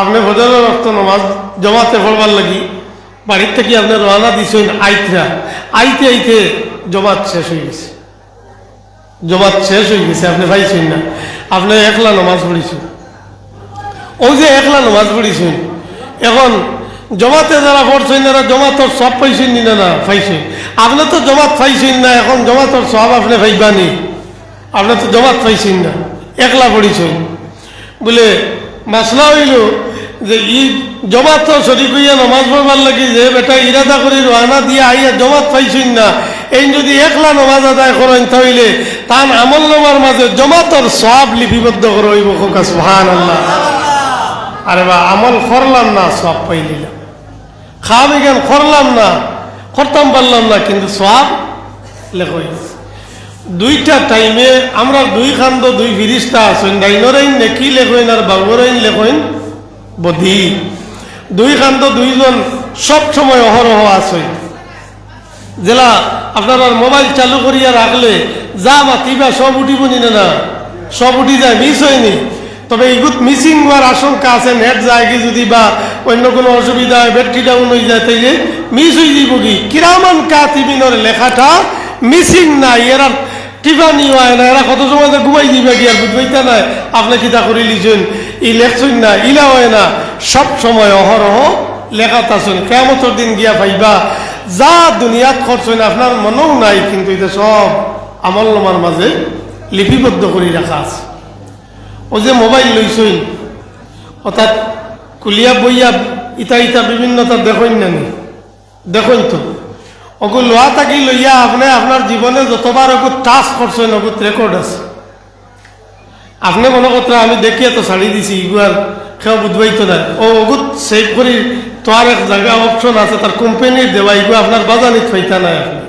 আপনি ফজরের রক্ত নমাজ জমাতে পড়বার লাগি, বাড়ির থেকে আপনি রওনা দিছেন আইতরা, আইতে আইতে জমাত শেষ হয়ে গেছে। জমাত শেষ হয়ে গেছে, আপনি পাইছেন না। আপনি একলা নমাজ পড়েছেন। ওই যে একলা নমাজ পড়েছেন, এখন জমাতে যারা পড়ছেন এরা জমাতর সব পাইছেন না না, পাইছেন। আপনি তো জমাত পাইছেন না, এখন জমাতর সব আপনি পাইবানি। আপনি তো জমাত পাইছেন না। একলা পড়েছেন বলে মাসলা হইল যে ই জমাত শরীর হইয়া নমাজ পড়বার লাগি, যে বেটা ইরাদা করে রানা দিয়ে আইয়া জমাত পাইছেন না, এই যদি একলা নমাজ আদায় করেন তাহলে তান আমল নমার মাঝে জমাতর সব লিপিবদ্ধ করে হইব খোকা সুহান আল্লাহ আরে বা, আমল করলাম না সব পাইলিলাম খাওয়া বিজ্ঞান করলাম না, করতাম পারলাম না, কিন্তু সব লেখ দুইটা টাইমে আমরা দুই খান্দ দুই ফিরিস্তা আছেন। ডাইনরাইন নেকি লেখইন আর বাবুরাইন লেখইন বধি। দুই খান্দ দুইজন সব সময় অহরহ আছে। জেলা আপনার মোবাইল চালু করিয়া রাখলে যা মাতিবা সব উঠিব নি না সব উঠি যায় মিস হয়নি তবে এইগুত মিসিং হওয়ার আশঙ্কা আছে নেট যায় কি যদি বা অন্য কোনো অসুবিধা হয় ব্যাটারি ডাউন হয়ে যায়, তাইলে মিস হয়ে যাব কি? কিরামান কাতিবিনের লেখাটা মিসিং নাই এরা না কত সময় যে নাই। ই না না। সময় লেখাত কেমতর দিন গিয়া পাইবা। যা দুনিয়াত করছেন আপনার মনেও নাই, কিন্তু এটা সব আমল নামার মাঝে লিপিবদ্ধ করে রাখা আছে। ও যে মোবাইল লইছই অর্থাৎ কুলিয়া বইয়া ইতা ইতা বিভিন্নতা দেখইন নি দেখইন তো? ওগু লোয়া থাকি লইয়া আপনি আপনার জীবনে যতবার ওগু টাচ করছেন ওগুত রেকর্ড আছে। আপনি মনে করতে আমি দেখিয়ে তো ছাড়ি দিছি ইগুয়ার কেউ বুঝবাইতো না ও ওগুত সেভ করি তোর এক জায়গা অপশন আছে তার কোম্পানির দেওয়া ইগু আপনার বাজানিত পাইতা নাই আপনি।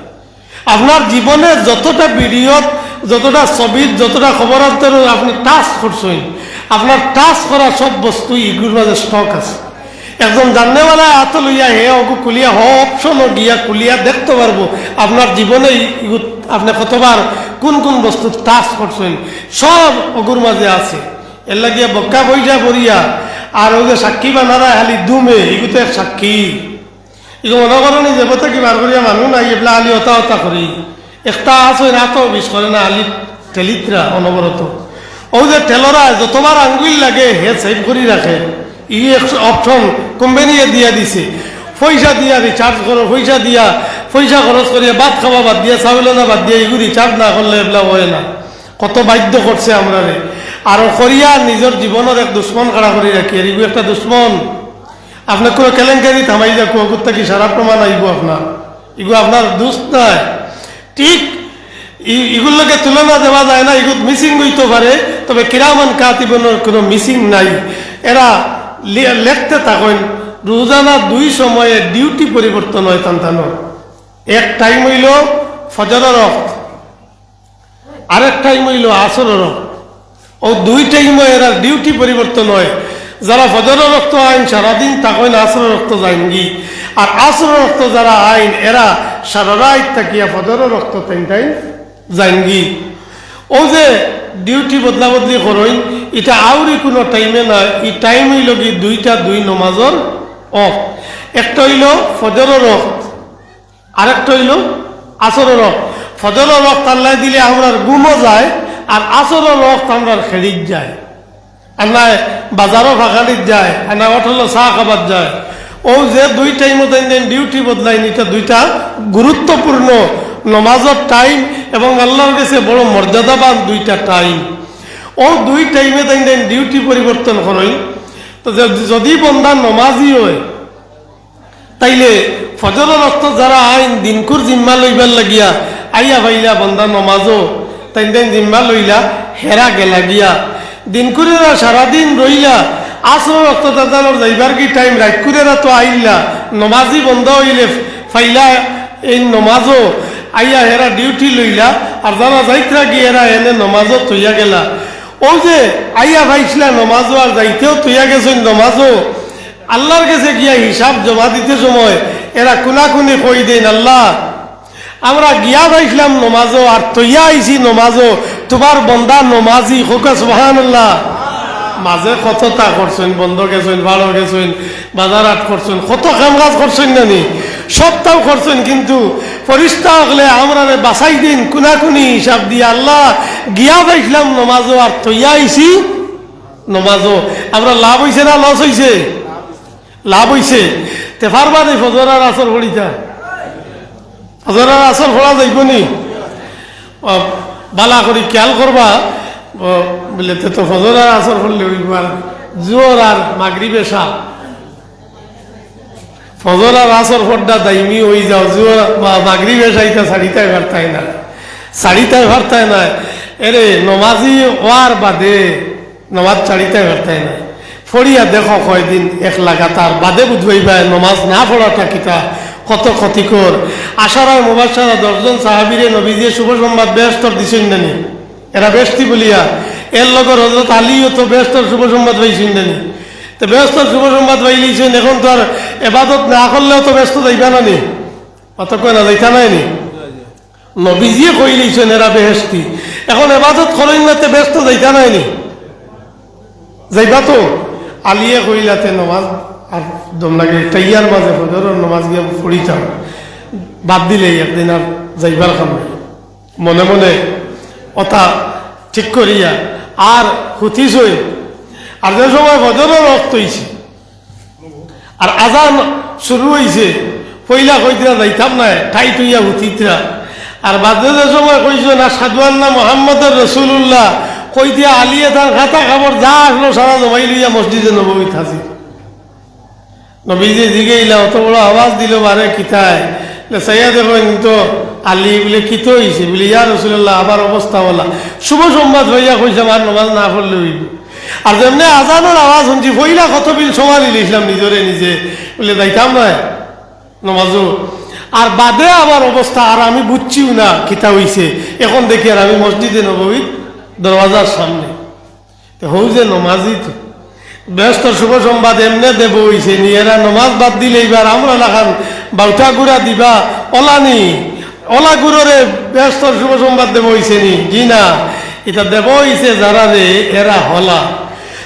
আপনার জীবনে যতটা ভিডিওত যতটা ছবিত, যতটা খবরান্তর আপনি টাচ করছেন আপনার টাচ করা সব বস্তু ইগুর মাঝে স্টক আছে। একজন জাননেওয়ালা হাত লইয়া হে অগু কুলিয়া, হ অপশনও গিয়া কুলিয়া দেখতে পারব। আপনার জীবনে আপনি কতবার কোন কোন বস্তু টাচ করছেন, সব অগুর মাঝে আছে। এর লাগিয়া বক্কা বইজা পড়িয়া, আর ওই যে সাক্ষী বানারা খালি দুমে এগুলো এক সাক্ষী। এগুলো মনে করেনি যে বোধ কি বার করিয়া মানুহ নাই এগুলা আলি হতা হতা করি। একটা আছে রাতও বিষ করে না, আলি টেলিত্রা অনবরত। ও যে টেলরা যতবার আঙ্গুল লাগে, হে সেভ করি রাখে ই অপশন কোম্পানিয়ে দিয়া দিছে। পয়সা দিয়া রিচার্জ করো পয়সা দিয়া, পয়সা খরচ করিয়া ভাত খাওয়া বাদ দিয়া চাউল না বাদ দিয়া এগুলো রিচার্জ না করলে এগুলা হয় না। কত বাধ্য করছে আমরা রে আর করিয়া নিজের জীবনের এক দুশ্মন খাড়া করে রাখি। আর এগুলো একটা দুশ্মন। আপনার কোনো কেলেঙ্কারি থামাই যা কুয়াকুত্তা কি সারা প্রমাণ আইব আপনার? এগুলো আপনার দোষ নাই। ঠিক এগুলোকে তুলনা দেওয়া যায় না এগুলো মিসিং হইতে পারে, তবে কিরামান কাতিবনের কোনো মিসিং নাই। এরা লেখতে থাকেন, রোজানা দুই সময়ে ডিউটি পরিবর্তন হয় তান্তানোর। এক টাইম হইল ফজরের রক্ত, আরেক টাইম হইল আসরের রক্ত। ও দুই টাইমে এরা ডিউটি পরিবর্তন হয়। যারা ফজর রক্ত আইন, সারাদিন তাকইন আসর রক্ত যায়নি আর আসর রক্ত যারা আইন, এরা সারা রাত তাকিয়া ফজর রক্ত টাইম টাইম যায়নি ও যে ডিউটি বদলা বদলি করইন এটা আউরি কোনো টাইমে না এই টাইম হইল কি দুইটা দুই নমাজর অফ একটা হইল ফজর রক্ত আরেকটা হইল আসর রক্ত ফজর রক্ত আল্লাহ দিলে আমরা গুমও যায়, আর আসর রক্ত আমরা খেলিত যায়। আমরা বাজারও ফাঁকালিত যায় না অটল চাহ খাবার যায়। ও যে দুই টাইমত ডিউটি বদলাই এটা দুইটা গুরুত্বপূর্ণ নমাজের টাইম এবং আল্লাহর কাছে বড় মর্যাদাবান দুইটা টাইম ও দুই টাইমে তাই ডিউটি পরিবর্তন করই তো যদি বন্ধা নমাজি হয়, তাইলে ফজর রক্ত যারা আইন দিনকুর জিম্মা লইবার লাগিয়া, আইয়া ভাইলা বন্দা নমাজও, তাই তাই জিম্মা লইলা হেরা গেলা গিয়া। দিনকুরেরা সারাদিন রইলা আসর রক্ত দাদানোর যাইবার কি টাইম রাতকুরেরা তো আইলা নমাজি বন্ধ হইলে ফাইলা এই নমাজও আইয়া হেরা ডিউটি লইলা, আর যারা যাইতরা গিয়ে এরা এনে নমাজও তৈয়া গেলা। ও যে আইয়া ভাইছিলা নমাজও আর যাইতেও তৈয়া গেছেন নমাজও আল্লাহর কাছে গিয়া হিসাব জমা দিতে সময় এরা কোনাকুনি কই দেন আল্লাহ, আমরা গিয়া পাইছিলাম নমাজও আর তৈয়া আইছি নমাজও তোমার বন্দা নমাজি হোকা সুবহানাল্লাহ। মাঝে কত তা করছেন, বন্ধ গেছেন, ভালো গেছেন, বাজার আট করছেন, কত কাম কাজ করছেন না নি সবটাও করছেন কিন্তু পরিষ্কার হলে আমরা বাসাই দিন কুনাকুনি হিসাব দিয়ে আল্লাহ গিয়া পাইছিলাম নমাজও, আর তৈয়া আইছি নমাজও। আমরা লাভ হইছে না লস হইছে? লাভ হইছে। তে পারবা নি ফজরার আসর ভরিতা ফজরার আসর ভরা যাইব নি? বালা করি খেয়াল করবা বলে তে ফজরার আসর আর জোর আর মাগরি বেশা ফজর আর আসর দাইমি হয়ে যাও বা মাগরি বেশাইতা শাড়িটাই ভারতায় না। শাড়িটাই ভারতায় না, এরে নমাজি ওয়ার বাদে নমাজ চাড়িটাই ভারতায় না। ফড়িয়া দেখো কয়দিন এক লাগাতার বাদে বুঝবাইবা নমাজ না পড়াটা কিতা কত ক্ষতিকর। আশারায় মুবাসারা দশজন সাহাবিরে নবীজিয়ে শুভ সংবাদ ব্যস্তর দিছেন নানি এরা ব্যস্তি বলিয়া, এর লগর হজরত আলীও তো ব্যস্তর শুভ সংবাদ পাইছেন নানি তো ব্যস্ত শুভ সংবাদ পাইলিছেন এখন তো আর এবাদত না করলেও তো ব্যস্ত যাইবা না নি? অত কয় না, যাইতা নাই নি? নবীজিয়ে কইলিছেন এরা বেহেস্তি এখন এবাদত করেন না তে ব্যস্ত যাইতা নাই নি? যাইবা তো? আলিয়ে কইলাতে নমাজ আর দম লাগে তাইয়ার মাঝে ফজরের নমাজ গিয়ে পড়িতাম বাদ দিলে একদিন আর যাইবার কাম। মনে মনে অতা ঠিক করিয়া, আর হুতিস হই আর যে সময় ফজরের রক্ত হইছে, আর আজান শুরু হইছে পইলা কইতরা যাইতাম না ঠাই তুইয়া হুতিতরা আর বাদে যে সময় কইছো না, সাধুয়ান না মোহাম্মদের রসুল্লাহ কই দিয়া আলিয়ে তার খাতা খাবার যা আসলো সারা জমাই লইয়া মসজিদে নবমী থাকি নবীজি দিকে ইলা, অত বড় আওয়াজ দিল, বারে কিতায়? সাইয়া দেখেন তো আলী বলে কিত হয়েছে বলে, ইয়া রসুল্লাহ আবার অবস্থা বলা। শুভ সংবাদ হইয়া কইছে আমার নমাজ না পড়লে হইব। আর যেমনি আজানোর আওয়াজ শুনছি পইলা কত বিল সমালি লিখলাম নিজরে নিজে। বলে, যাইতাম না নমাজও আর বাদে আমার অবস্থা, আর আমি বুঝছিও না কিতা হইছে। এখন দেখি আর আমি মসজিদে নবী দরওয়াজার সামনে। হৌ যে নমাজি তো ব্যস্ত শুভ সংবাদ এমনে দেব হইছে নি এরা নমাজ বাদ দিলে এবার আমরা লাগান বাউটা গুড়া দিবা। অলানি অলা গুড়রে ব্যস্ত শুভ সংবাদ দেব হইছে নি জি না? এটা দেব হইছে যারা রে, এরা হলা।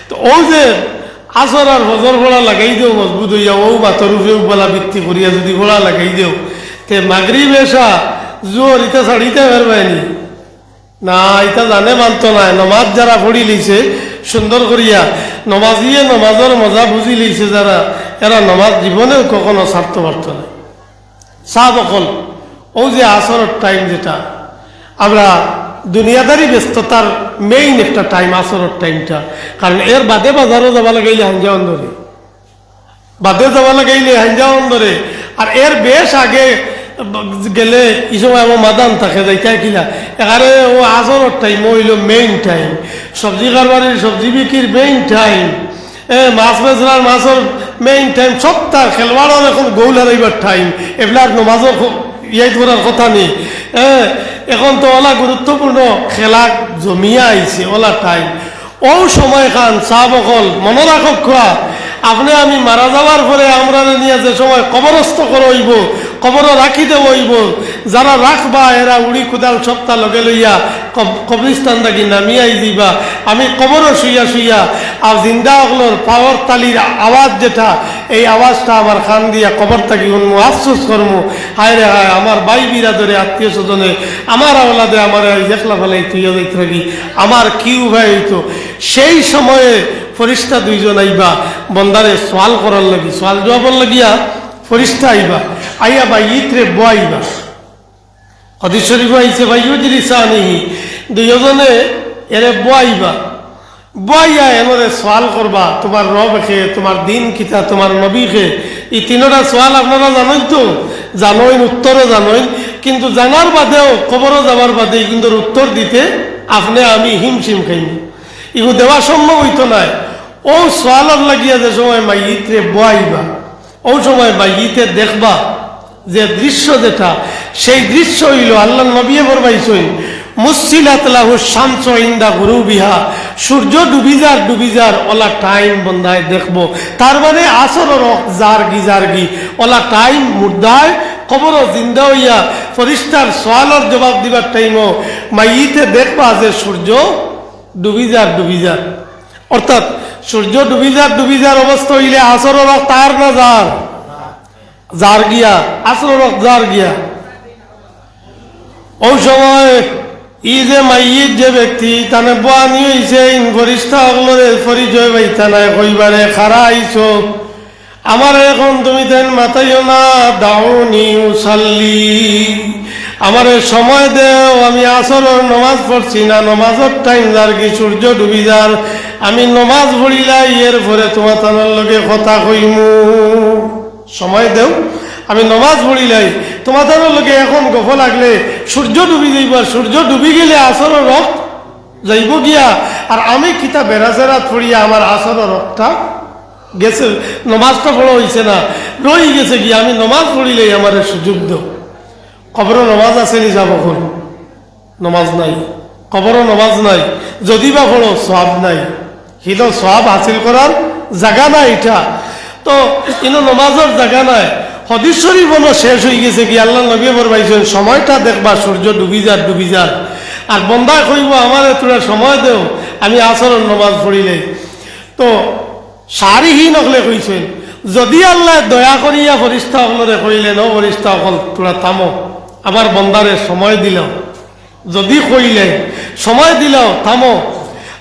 তো ও যে আসর আর ফজর ফোড়া লাগাই দেও, মজবুত হইয়া ও বাতর উপরে বলা বৃত্তি করিয়া যদি ফোড়া লাগাই দেও, তে মাগরি বেশা জোর ইটা ছাড়িতে পারবাইনি না এটা জানে মানত নাই নমাজ যারা পড়ি লিছে সুন্দর করিয়া, নমাজিয়ে নমাজের মজা বুঝি লিছে যারা, এরা নমাজ জীবনেও কখনো ছাড়তে পারত না। সাহ অকল, ও যে আসরের টাইম যেটা, আমরা দুনিয়াদারি ব্যস্ততার মেইন একটা টাইম আসরের টাইমটা কারণ এর বাদে বাজারও যাবা লাগাইলে হাঞ্জা অন্দরে। বাদে যাবা লাগাইলে হাঞ্জা অন্দরে। আর এর বেশ আগে গেলে এই সময় আমার মাদান থাকে, যাইতা কিলা এখানে ও আসরের টাইম হইল মেইন টাইম সবজি কারবারির, সবজি বিক্রির মেইন টাইম মাছ বেচরার মাছের মেইন টাইম সপ্তাহ খেলবাড়ার এখন গৌল হারাইবার টাইম এগুলার নমাজের ইয়াই করার কথা নেই। হ্যাঁ এখন তো ওলা গুরুত্বপূর্ণ খেলা জমিয়া আইছে ওলা টাইম ও সময় খান, চাহ বকল মনে রাখক খোয়া আপনি আমি মারা যাওয়ার পরে আমরা নিয়ে যে সময় কবরস্থ করইব কবর রাখি দেব হইব, যারা রাখবা, এরা উড়ি কুদাল সপ্তাহ লগে লইয়া কবরিস্তান থাকি নামিয়াই দিবা আমি কবর শুইয়া শুইয়া, আর জিন্দা হলোর পাওয়ার তালির আওয়াজ যেটা এই আওয়াজটা আমার খান দিয়া, কবর থাকি শুনব আফসোস করব হায় রে হায়, আমার বাই বিরাদরে আত্মীয় স্বজনে, আমার আওলাদে আমার দেখলা ফেলাই তুইয়া যাইতে থাকি আমার কি উভয় হইতো। সেই সময়ে ফরিস্তা দুইজন আইবা, বন্দারে সোয়াল করার লাগি, সোয়াল জবাবার লাগিয়া ফরিস্তা আইবা, আইয়া বা ইতরে বয়াইবা হদিস শরীফ আইছে, ভাই ইউজির ইসানিহি দুইজনে এরে বয়াইবা বয়াইয়া এমরে সোয়াল করবা, তোমার রব খে তোমার দিন কিতা তোমার নবী খে এই তিনোটা সোয়াল আপনারা জানেন তো, জানোইন, উত্তরও জানোইন। কিন্তু জানার বাদেও খবরও যাবার বাদে কিন্তু উত্তর দিতে আপনি আমি হিমশিম খাইনি ইগু দেওয়া সম্ভব হইতো নাই। ও সোয়ালর লাগিয়া যে সময় মাইতে বয়াইবা, ও সময় মাইতে দেখবা, যে দৃশ্য যেটা, সেই দৃশ্য হইল আল্লাহ নবিয়ে বরবাইছই মুসিলাত বিহা ডুবিজার ডুবিজার টাইম দেখব। মানে টাইম জিন্দা জবাব দিবার টাইমও মাইতে দেখবা যে সূর্য ডুবি যার ডুবি যার অর্থাৎ সূর্য ডুবি যার ডুবি যার অবস্থা হইলে আসর তার না যার যার গিয়া আসর যার গিয়া ওই সময় ই যে মাইয়ের যে ব্যক্তি, তানে বানি হইছে ইন ফরিস্তা অগলরে পরিচয় পাইতা নাই কইবারে খারা আইছো আমার এখন তুমি তেন মাতাইও না, দাউনি উসাল্লি। আমার সময় দেও, আমি আসরের নমাজ পড়ছি না, নমাজের টাইম যার কি সূর্য ডুবি যার, আমি নমাজ পড়িলাই এর পরে তোমার তানোর লগে কথা কইমু। সময় দেও। আমি নমাজ পড়িলাই তানোর লগে এখন গফ লাগলে, সূর্য ডুবি যাইব সূর্য ডুবি গেলে আসরের রক্ত যাইব গিয়া। আর আমি কিতা বেড়াচেরাত পড়িয়া আমার আসরের রক্তটা গেছে, নমাজটা পড়া হয়েছে না, রই গেছে গিয়া। আমি নমাজ পড়িলেই আমার সুযোগ দেও। কবর নমাজ আছে নি যাব নমাজ নাই। কবর নমাজ নাই। যদি বা পড়ো সব নাই। হিল সব হাসিল করার জায়গা নাই এটা। তো ইনো নমাজের জায়গা নাই। হদিশ্বরী বনো শেষ হয়ে গেছে কি আল্লাহ নবী বর পাইছেন সময়টা দেখবা, সূর্য ডুবি যার ডুবি যার আর বন্দা কইব, আমার তোরা সময় দেও, আমি আসরের নমাজ পড়িলে। তো সারিহীন হলে কইছেন, যদি আল্লাহ দয়া করিয়া ফরিস্তা হলরে কইলেন ও ফরিস্তা অকল তোরা থামো আমার বন্দারে সময় দিল যদি কইলে, সময় দিল থামো।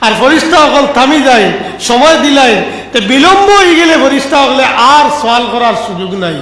আর ফরিস্তা অকল থামি যায়, সময় দিলাই, তে বিলম্ব হয়ে গেলে ফরিস্তা হলে আর সওয়াল করার সুযোগ নাই।